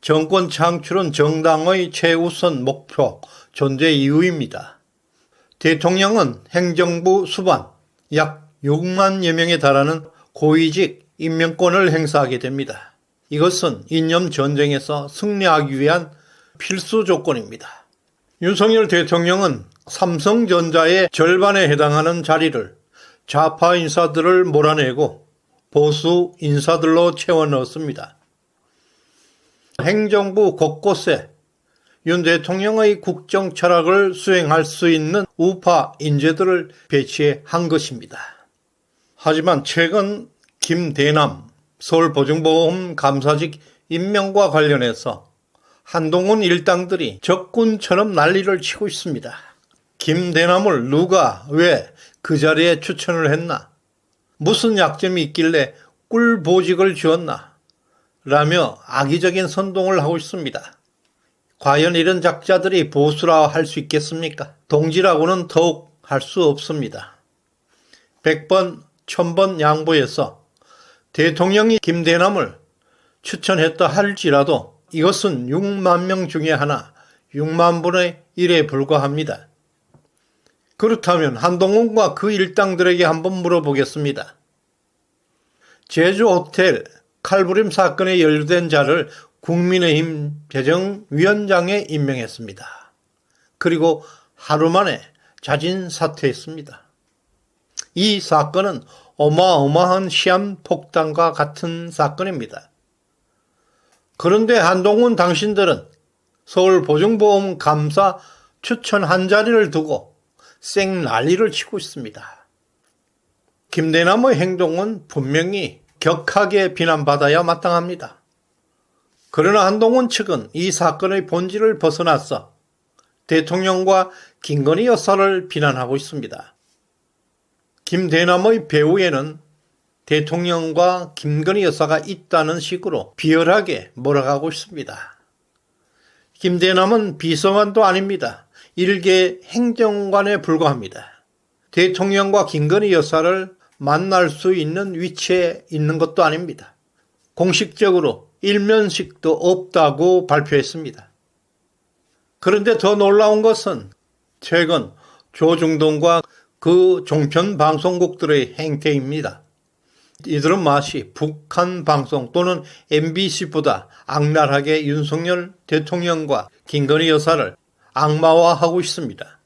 정권 창출은 정당의 최우선 목표, 존재 이유입니다. 대통령은 행정부 수반 약 6만여 명에 달하는 고위직 임명권을 행사하게 됩니다. 이것은 이념 전쟁에서 승리하기 위한 필수 조건입니다. 윤석열 대통령은 삼성전자의 절반에 해당하는 자리를 좌파 인사들을 몰아내고 보수 인사들로 채워 넣었습니다. 행정부 곳곳에 윤 대통령의 국정 철학을 수행할 수 있는 우파 인재들을 배치한 것입니다. 하지만 최근 김대남 서울보증보험 감사직 임명과 관련해서 한동훈 일당들이 적군처럼 난리를 치고 있습니다. 김대남을 누가 왜 그 자리에 추천을 했나? 무슨 약점이 있길래 꿀보직을 주었나? 라며 악의적인 선동을 하고 있습니다. 과연 이런 작자들이 보수라 할 수 있겠습니까? 동지라고는 더욱 할 수 없습니다. 100번, 1000번 양보해서 대통령이 김대남을 추천했다 할지라도 이것은 6만 명 중에 하나, 6만 분의 1에 불과합니다. 그렇다면 한동훈과 그 일당들에게 한번 물어보겠습니다. 제주 호텔 칼부림 사건에 연루된 자를 국민의힘 재정위원장에 임명했습니다. 그리고 하루 만에 자진 사퇴했습니다. 이 사건은 어마어마한 시한 폭탄과 같은 사건입니다. 그런데 한동훈 당신들은 서울 보증보험 감사 추천 한 자리를 두고 생 난리를 치고 있습니다. 김대남의 행동은 분명히 격하게 비난받아야 마땅합니다. 그러나 한동훈 측은 이 사건의 본질을 벗어나서 대통령과 김건희 여사를 비난하고 있습니다. 김대남의 배후에는 대통령과 김건희 여사가 있다는 식으로 비열하게 몰아가고 있습니다. 김대남은 비서관도 아닙니다. 일개 행정관에 불과합니다. 대통령과 김건희 여사를 만날 수 있는 위치에 있는 것도 아닙니다. 공식적으로 일면식도 없다고 발표했습니다. 그런데 더 놀라운 것은 최근 조중동과 그 종편 방송국들의 행태입니다. 이들은 마치 북한 방송 또는 MBC보다 악랄하게 윤석열 대통령과 김건희 여사를 악마화하고 있습니다.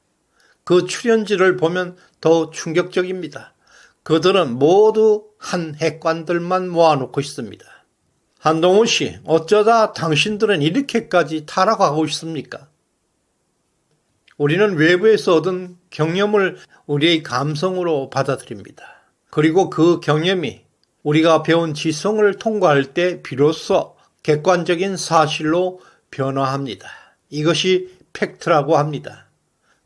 그 출연지를 보면 더 충격적입니다. 그들은 모두 한 핵관들만 모아놓고 있습니다. 한동훈 씨, 어쩌다 당신들은 이렇게까지 타락하고 있습니까? 우리는 외부에서 얻은 경험을 우리의 감성으로 받아들입니다. 그리고 그 경험이 우리가 배운 지성을 통과할 때 비로소 객관적인 사실로 변화합니다. 이것이 팩트라고 합니다.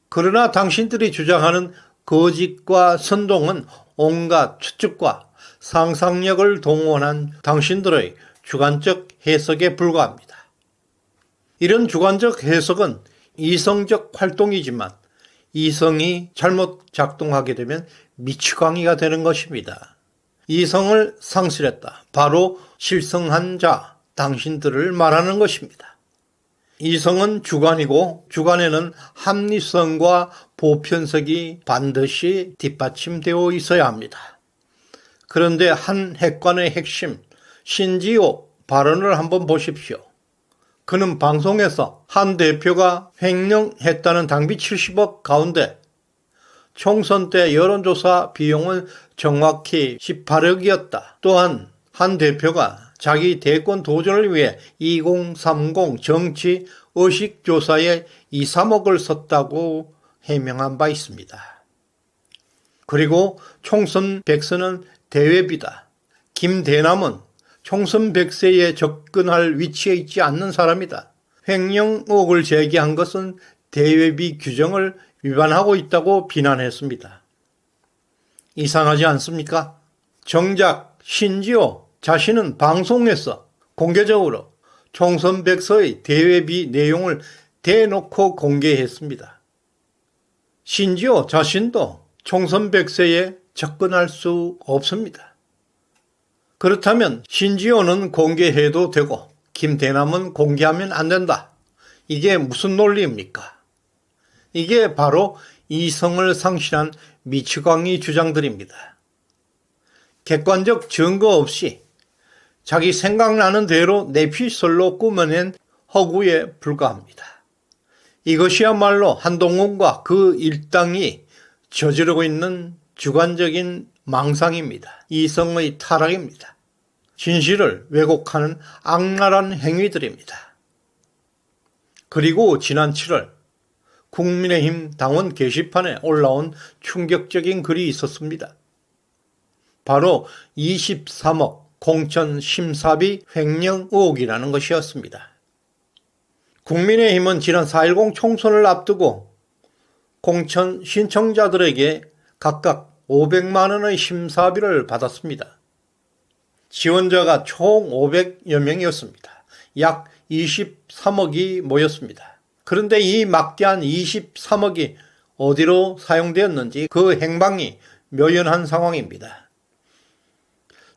그러나 당신들이 주장하는 거짓과 선동은 온갖 추측과 상상력을 동원한 당신들의 주관적 해석에 불과합니다. 이런 주관적 해석은 이성적 활동이지만 이성이 잘못 작동하게 되면 미치광이가 되는 것입니다. 이성을 상실했다. 바로 실성한 자, 당신들을 말하는 것입니다. 이성은 주관이고 주관에는 합리성과 보편성이 반드시 뒷받침되어 있어야 합니다. 그런데 한 핵관의 핵심 신지호 발언을 한번 보십시오. 그는 방송에서 한 대표가 횡령했다는 당비 70억 가운데 총선 때 여론조사 비용은 정확히 18억이었다. 또한 한 대표가 자기 대권 도전을 위해 2030 정치 의식 조사에 2, 3억을 썼다고 해명한 바 있습니다. 그리고 총선 백서는 대외비다. 김대남은 총선 백세에 접근할 위치에 있지 않는 사람이다. 횡령 의혹을 제기한 것은 대외비 규정을 위반하고 있다고 비난했습니다. 이상하지 않습니까? 정작 신지어 자신은 방송에서 공개적으로 총선 백서의 대외비 내용을 대놓고 공개했습니다. 심지어 자신도 총선 백서에 접근할 수 없습니다. 그렇다면 신지호는 공개해도 되고 김대남은 공개하면 안 된다. 이게 무슨 논리입니까? 이게 바로 이성을 상실한 미치광이 주장들입니다. 객관적 증거 없이 자기 생각나는 대로 내피설로 꾸며낸 허구에 불과합니다. 이것이야말로 한동훈과 그 일당이 저지르고 있는 주관적인 망상입니다. 이성의 타락입니다. 진실을 왜곡하는 악랄한 행위들입니다. 그리고 지난 7월 국민의힘 당원 게시판에 올라온 충격적인 글이 있었습니다. 바로 23억 공천 심사비 횡령 의혹이라는 것이었습니다. 국민의힘은 지난 4.10 총선을 앞두고 공천 신청자들에게 각각 500만 원의 심사비를 받았습니다. 지원자가 총 500여 명이었습니다. 약 23억이 모였습니다. 그런데 이 막대한 23억이 어디로 사용되었는지 그 행방이 묘연한 상황입니다.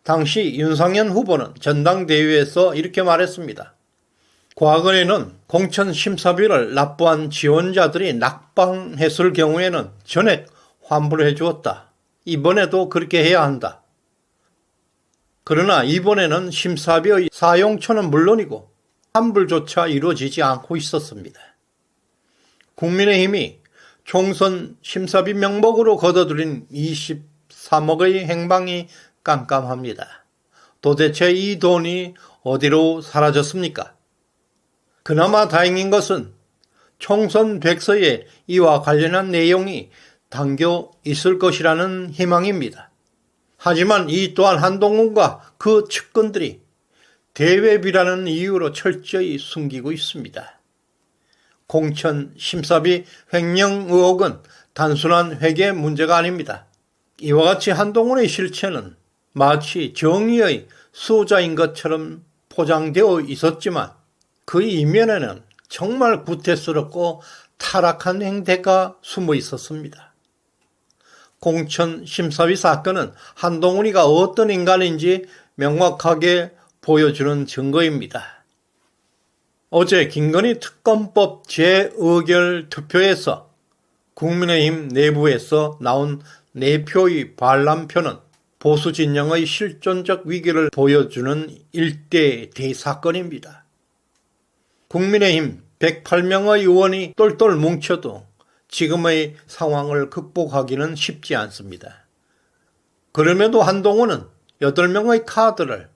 당시 윤상현 후보는 전당대회에서 이렇게 말했습니다. 과거에는 공천 심사비를 납부한 지원자들이 낙방했을 경우에는 전액 환불을 해주었다. 이번에도 그렇게 해야 한다. 그러나 이번에는 심사비의 사용처는 물론이고 환불조차 이루어지지 않고 있었습니다. 국민의힘이 총선 심사비 명목으로 걷어들인 23억의 행방이 깜깜합니다. 도대체 이 돈이 어디로 사라졌습니까? 그나마 다행인 것은 총선 백서에 이와 관련한 내용이 담겨 있을 것이라는 희망입니다. 하지만 이 또한 한동훈과 그 측근들이 대외비라는 이유로 철저히 숨기고 있습니다. 공천 심사비 횡령 의혹은 단순한 회계 문제가 아닙니다. 이와 같이 한동훈의 실체는 마치 정의의 수호자인 것처럼 포장되어 있었지만 그 이면에는 정말 구태스럽고 타락한 행태가 숨어 있었습니다. 공천 심사위 사건은 한동훈이가 어떤 인간인지 명확하게 보여주는 증거입니다. 어제 김건희 특검법 재의결 투표에서 국민의힘 내부에서 나온 내표의 반란표는 보수 진영의 실존적 위기를 보여주는 일대 대사건입니다. 국민의힘 108명의 의원이 똘똘 뭉쳐도 지금의 상황을 극복하기는 쉽지 않습니다. 그럼에도 한동훈은 8명의 카드를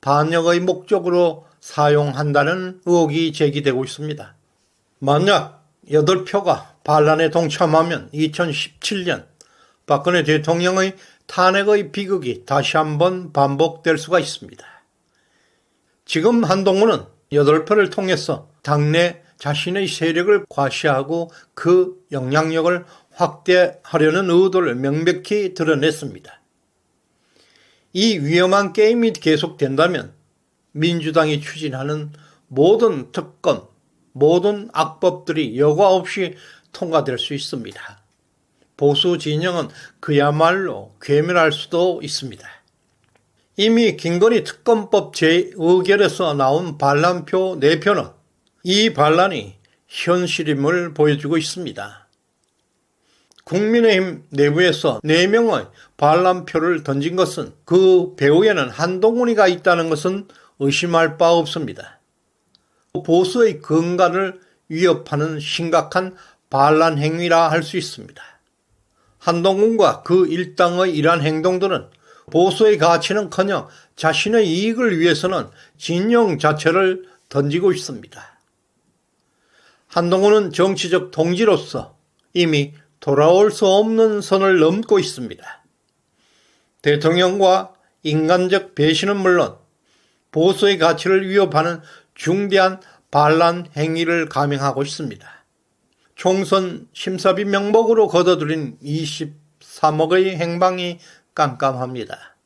반역의 목적으로 사용한다는 의혹이 제기되고 있습니다. 만약 8표가 반란에 동참하면 2017년 박근혜 대통령의 탄핵의 비극이 다시 한번 반복될 수가 있습니다. 지금 한동훈은 8표를 통해서 당내 자신의 세력을 과시하고 그 영향력을 확대하려는 의도를 명백히 드러냈습니다. 이 위험한 게임이 계속된다면 민주당이 추진하는 모든 특권, 모든 악법들이 여과 없이 통과될 수 있습니다. 보수 진영은 그야말로 괴멸할 수도 있습니다. 이미 김건희 특검법 재의결에서 나온 반란표 4표는 이 반란이 현실임을 보여주고 있습니다. 국민의힘 내부에서 4명의 반란표를 던진 것은 그 배후에는 한동훈이가 있다는 것은 의심할 바 없습니다. 보수의 건강을 위협하는 심각한 반란 행위라 할 수 있습니다. 한동훈과 그 일당의 이러한 행동들은 보수의 가치는커녕 자신의 이익을 위해서는 진영 자체를 던지고 있습니다. 한동훈은 정치적 동지로서 이미 돌아올 수 없는 선을 넘고 있습니다. 대통령과 인간적 배신은 물론 보수의 가치를 위협하는 중대한 반란 행위를 감행하고 있습니다. 총선 심사비 명목으로 걷어들인 23억의 행방이 깜깜합니다.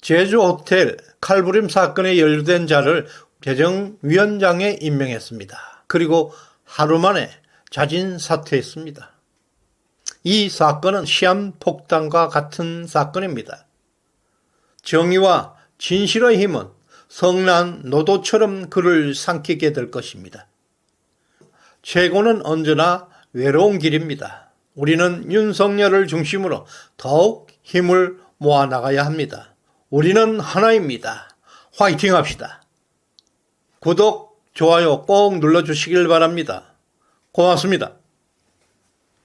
제주 호텔 칼부림 사건에 연루된 자를 재정위원장에 임명했습니다. 그리고 하루 만에 자진 사퇴했습니다. 이 사건은 시한폭탄과 같은 사건입니다. 정의와 진실의 힘은 성난 노도처럼 그를 삼키게 될 것입니다. 최고는 언제나 외로운 길입니다. 우리는 윤석열을 중심으로 더욱 힘을 모아 나가야 합니다. 우리는 하나입니다. 화이팅 합시다. 구독, 좋아요 꼭 눌러주시길 바랍니다. 고맙습니다.